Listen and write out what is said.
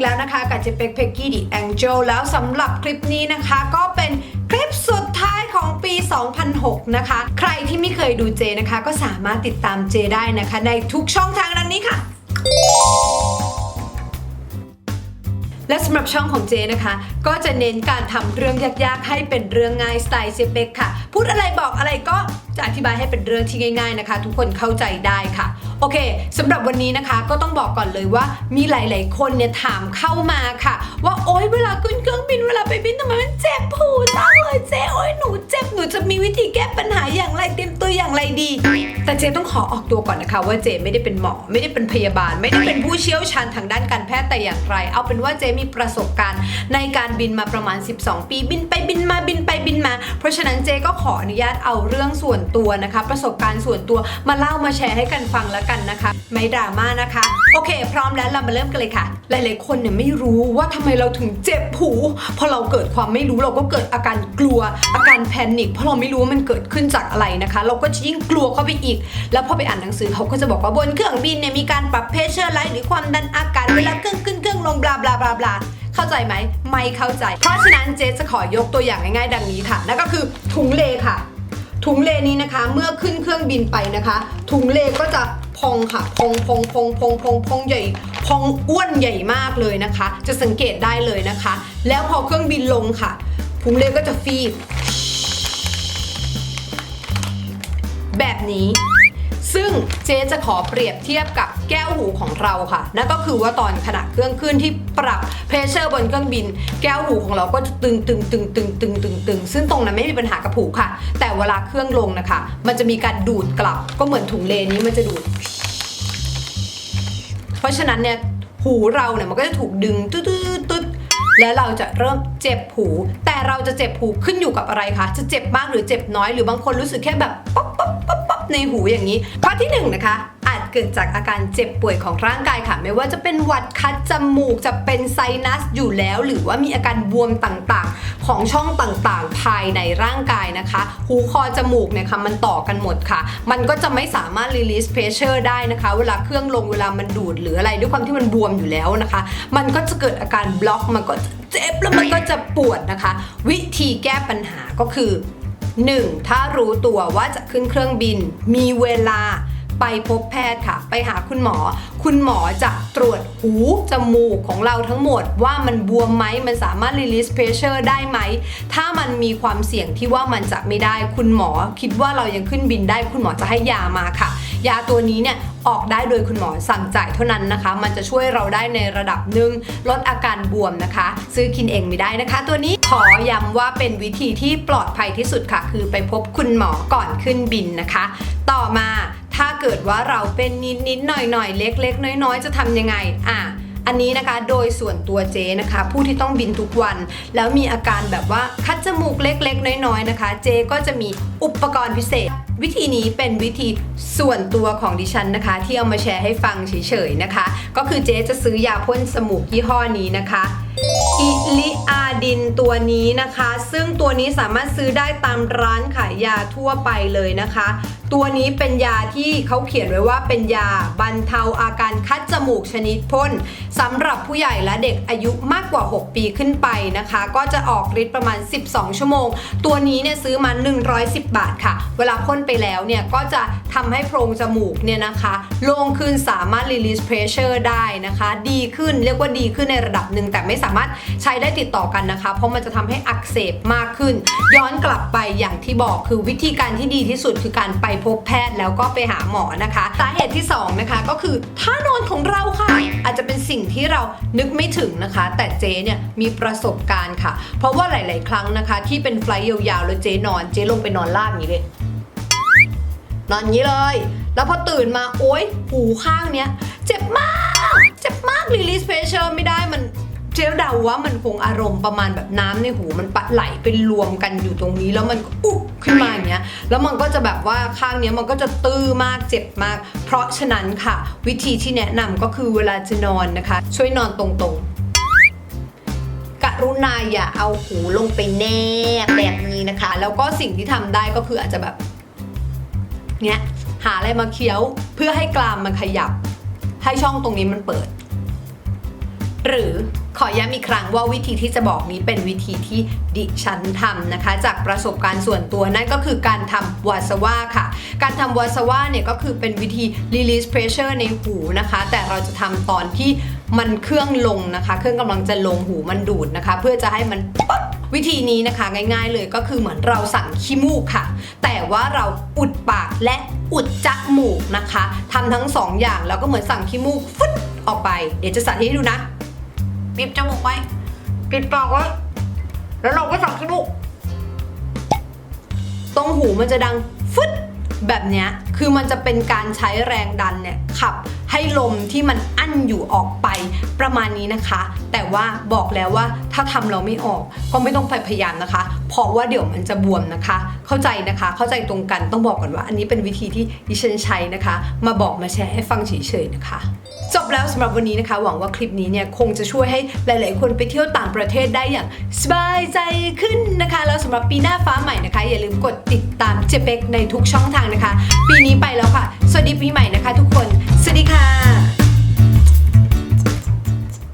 กแล้วนะคะกับเจเป็กเพกกี้ดิแองเจลแล้วสำหรับคลิปนี้นะคะ ก็เป็นคลิปสุดท้ายของปี 2006 นะคะ ใครที่ไม่เคยดูเจนะคะ ก็สามารถติดตามเจได้นะคะ ในทุกช่องทางดังนี้ค่ะ และสำหรับช่องของเจนะคะ ก็จะเน้นการทำเรื่องยากๆ ให้เป็นเรื่องง่ายสไตล์เจเปกค่ะ พูดอะไรบอกอะไรก็จะอธิบายให้เป็นเรื่องที่ง่ายๆนะคะ ทุกคนเข้าใจได้ค่ะ โอเคสำหรับวันนี้นะคะก็ต้องบอกก่อนเลยว่ามีหลายๆ คนเนี่ยถามเข้ามาค่ะ ว่าโอ๊ยเวลาขึ้นเครื่องบินเวลาไปบินทำไมมันเจ็บหูจังเลยเจ๊โอ๊ยหนูเจ็บหนูจะมีวิธีแก้ปัญหาอย่างไรเตรียมตัวอย่างไรดี แต่เจ๊ต้องขอออกตัวก่อนนะคะ ว่าเจ๊ไม่ได้เป็นหมอไม่ได้เป็นพยาบาล ไม่ได้เป็นผู้เชี่ยวชาญทางด้านการแพทย์แต่อย่างไร เอาเป็นว่าเจ๊มีประสบการณ์ในการบินมาประมาณ 12 ปี บินไปบินมาบินไปบินมา เพราะฉะนั้นเจก็ขออนุญาตเอาเรื่องส่วนตัวนะคะ ประสบการณ์ส่วนตัวมาเล่ามาแชร์ให้กันฟังแล้วกันนะคะ ไม่ดราม่านะคะ โอเค พร้อมแล้วเรามาเริ่มกันเลยค่ะ หลายๆคนเนี่ยไม่รู้ว่าทำไมเราถึงเจ็บหูพอเราเกิดความไม่รู้เราก็เกิดอาการกลัว อาการแพนิคเพราะเราไม่รู้ว่ามันเกิดขึ้นจากอะไรนะคะ เราก็จะยิ่งกลัวเข้าไปอีก แล้วพอไปอ่านหนังสือเขาก็จะบอกว่าบนเครื่องบินเนี่ยมีการปรับเพชเชอร์ไลท์หรือความดันอากาศเวลาเครื่องขึ้นเครื่องลงบลาบลาบลาบลาเข้าใจไหมไม่เข้าใจ เพราะฉะนั้นเจ๊จะขอยกตัวอย่างง่ายๆ ดังนี้ค่ะนั่นก็คือถุงเลค่ะ ถุงเลนี้นะคะ เมื่อขึ้นเครื่องบินไปนะคะ ถุงเลก็จะพองค่ะ พองพองพองพองพองพองใหญ่ พองอ้วนใหญ่มากเลยนะคะ จะสังเกตได้เลยนะคะ แล้วพอเครื่องบินลงค่ะถุงเลก็จะฟีบแบบนี้ ซึ่งเจ๊จะขอเปรียบเทียบกับแก้วหูของเราค่ะ นั่นก็คือว่าตอนขณะเครื่องขึ้นที่ปรับเพรสเชอร์บนเครื่องบิน แก้วหูของเราก็จะตึงตึงตึงตึงตึงตึงตึงซึ่งตรงนั้นไม่มีปัญหากับหูค่ะ แต่เวลาเครื่องลงนะคะ มันจะมีการดูดกลับ ก็เหมือนถุงเลนี้มันจะดูด เพราะฉะนั้นเนี่ยหูเราเนี่ยมันก็จะถูกดึงตึ๊ดตึ๊ดตึ๊ดแล้วเราจะเริ่มเจ็บหู แต่เราจะเจ็บหูขึ้นอยู่กับอะไรคะ จะเจ็บมากหรือเจ็บน้อย หรือบางคนรู้สึกแค่แบบป๊อปป๊อปป๊อป ในหูอย่างนี้ ข้อที่หนึ่งนะคะอาจเกิดจากอาการเจ็บป่วยของร่างกายค่ะ ไม่ว่าจะเป็นหวัดคัดจมูกจะเป็นไซนัสอยู่แล้ว หรือว่ามีอาการบวมต่างๆ ของช่องต่างๆ ภายในร่างกายนะคะ หูคอจมูกเนี่ยค่ะมันต่อกันหมดค่ะ มันก็จะไม่สามารถ release pressure ได้นะคะ เวลาเครื่องลงเวลามันดูดหรืออะไรด้วยความที่มันบวมอยู่แล้วนะคะ มันก็จะเกิดอาการบล็อกมันก็เจ็บแล้วมันก็จะปวดนะคะ วิธีแก้ปัญหาก็คือ 1. ถ้ารู้ตัวว่าจะขึ้นเครื่องบิน มีเวลาไปพบแพทย์ค่ะ ไปหาคุณหมอ คุณหมอจะตรวจหูจมูกของเราทั้งหมด ว่ามันบวมไหมมันสามารถ release pressure ได้ไหม ถ้ามันมีความเสี่ยงที่ว่ามันจะไม่ได้คุณหมอ คิดว่าเรายังขึ้นบินได้ คุณหมอจะให้ยามาค่ะ ยาตัวนี้เนี่ยออกได้โดยคุณหมอสั่งจ่ายเท่านั้นนะคะ มันจะช่วยเราได้ในระดับหนึ่งลดอาการบวมนะคะ ซื้อกินเองไม่ได้นะคะ ตัวนี้ ขอย้ำว่าเป็นวิธีที่ปลอดภัยที่สุดค่ะ คือไปพบคุณหมอก่อนขึ้นบินนะคะ ต่อมาถ้าเกิดว่าเราเป็นนิดนิดๆหน่อยหน่อยๆ เล็กๆ น้อยๆ จะทำยังไงอะอันนี้นะคะโดยส่วนตัวเจนะคะ ผู้ที่ต้องบินทุกวัน แล้วมีอาการแบบว่าคัดจมูกเล็กๆ น้อยๆนะคะ เจก็จะมีอุปกรณ์พิเศษ วิธีนี้เป็นวิธีส่วนตัวของดิฉันนะคะ ที่เอามาแชร์ให้ฟังเฉยๆนะคะ ก็คือเจจะซื้อยาพ่นสมูกยี่ห้อนี้นะคะ อิลิอาดินตัวนี้นะคะ ซึ่งตัวนี้สามารถซื้อได้ตามร้านขายยาทั่วไปเลยนะคะ ตัวนี้เป็นยาที่เขาเขียนไว้ว่าเป็นยาบรรเทาอาการคัดจมูกชนิดพ่นสำหรับผู้ใหญ่และเด็กอายุมากกว่า 6 ปีขึ้นไปนะคะ ก็จะออกฤทธิ์ประมาณ 12 ชั่วโมง ตัวนี้เนี่ยซื้อมา 110 บาทค่ะ เวลาพ่นไปแล้วเนี่ยก็จะทำให้โพรงจมูกเนี่ยนะคะโล่งขึ้นสามารถ release pressure ได้นะคะ ดีขึ้นเรียกว่าดีขึ้นในระดับหนึ่งแต่ไม่สามารถใช้ได้ติดต่อกันนะคะ เพราะมันจะทำให้อักเสบมากขึ้น ย้อนกลับไปอย่างที่บอกคือวิธีการที่ดีที่สุดคือการไปพบแพทย์แล้วก็ไปหาหมอนะคะสาเหตุที่สองนะคะก็คือท่านอนของเราค่ะ อาจจะเป็นสิ่งที่เรานึกไม่ถึงนะคะ แต่เจ๊เนี่ยมีประสบการณ์ค่ะ เพราะว่าหลาย ๆ ครั้งนะคะ ที่เป็นไฟล์ยาวๆแล้วเจ๊นอนเจ๊ลงไปนอนราบอย่างนี้เลยนอนอย่างนี้เลย แล้วพอตื่นมาโอ๊ยหูข้างเนี้ย เจ็บมาก เจ็บมาก release pressure ไม่ได้ จ๊เดาว่ามันคงอารมณ์ประมาณแบบน้ำในหูมันปะไหลเป็นรวมกันอยู่ตรงนี้ แล้วมันอุ๊บขึ้นมาอย่างเงี้ยแล้วมันก็จะแบบว่าข้างเนี้ยมันก็จะตื้อมากเจ็บมาก เพราะฉะนั้นค่ะ วิธีที่แนะนำก็คือเวลาจะนอนนะคะ ช่วยนอนตรงๆกรุณาอย่าเอาหูลงไปแนบแบบนี้นะคะ แล้วก็สิ่งที่ทำได้ก็คืออาจจะแบบเนี้ยหาอะไรมาเคี้ยวเพื่อให้กรามมันขยับ ให้ช่องตรงนี้มันเปิด หรือ ขอย้ำอีกครั้งว่าวิธีที่จะบอกนี้เป็นวิธีที่ดิฉันทำนะคะ จากประสบการณ์ส่วนตัวนั่นก็คือการทำวาสวาค่ะ การทำวาสวาเนี่ยก็คือเป็นวิธี release pressure ในหูนะคะ แต่เราจะทำตอนที่มันเครื่องลงนะคะ เครื่องกำลังจะลงหูมันดูดนะคะ เพื่อจะให้มันปั๊บวิธีนี้นะคะง่ายๆเลยก็คือเหมือนเราสั่งขี้มูกค่ะ แต่ว่าเราอุดปากและอุดจักหมูกนะคะทำทั้งสองอย่างแล้วก็เหมือนสั่งขี้มูกฟึดออกไป เดี๋ยวจะสาธิตให้ดูนะ ปิดจมูกไว้ปิดปากไว้แล้วเราก็สั่งขี้มูกตรงหูมันจะดังฟึดแบบเนี้ยคือมันจะเป็นการใช้แรงดันเนี่ยขับให้ลมที่มันอั้นอยู่ออกไปประมาณนี้นะคะ แต่ว่าบอกแล้วว่าถ้าทำเราไม่ออกก็ไม่ต้องไปพยายามนะคะ เพราะว่าเดี๋ยวมันจะบวมนะคะ เข้าใจนะคะ เข้าใจตรงกันต้องบอกก่อนว่า อันนี้เป็นวิธีที่ดิฉันใช้นะคะ มาบอกมาแชร์ให้ฟังเฉยๆนะคะ จบแล้วสำหรับวันนี้นะคะ หวังว่าคลิปนี้เนี่ยคงจะช่วยให้หลาย ๆ คนไปเที่ยวต่างประเทศได้อย่างสบายใจขึ้นนะคะ แล้วสำหรับปีหน้าฟ้าใหม่นะคะ อย่าลืมกดติดตามเจเป็กในทุกช่องทางนะคะ ปีนี้ไปแล้วค่ะ สวัสดีปีใหม่นะคะ ทุกคน สวัสดีค่ะ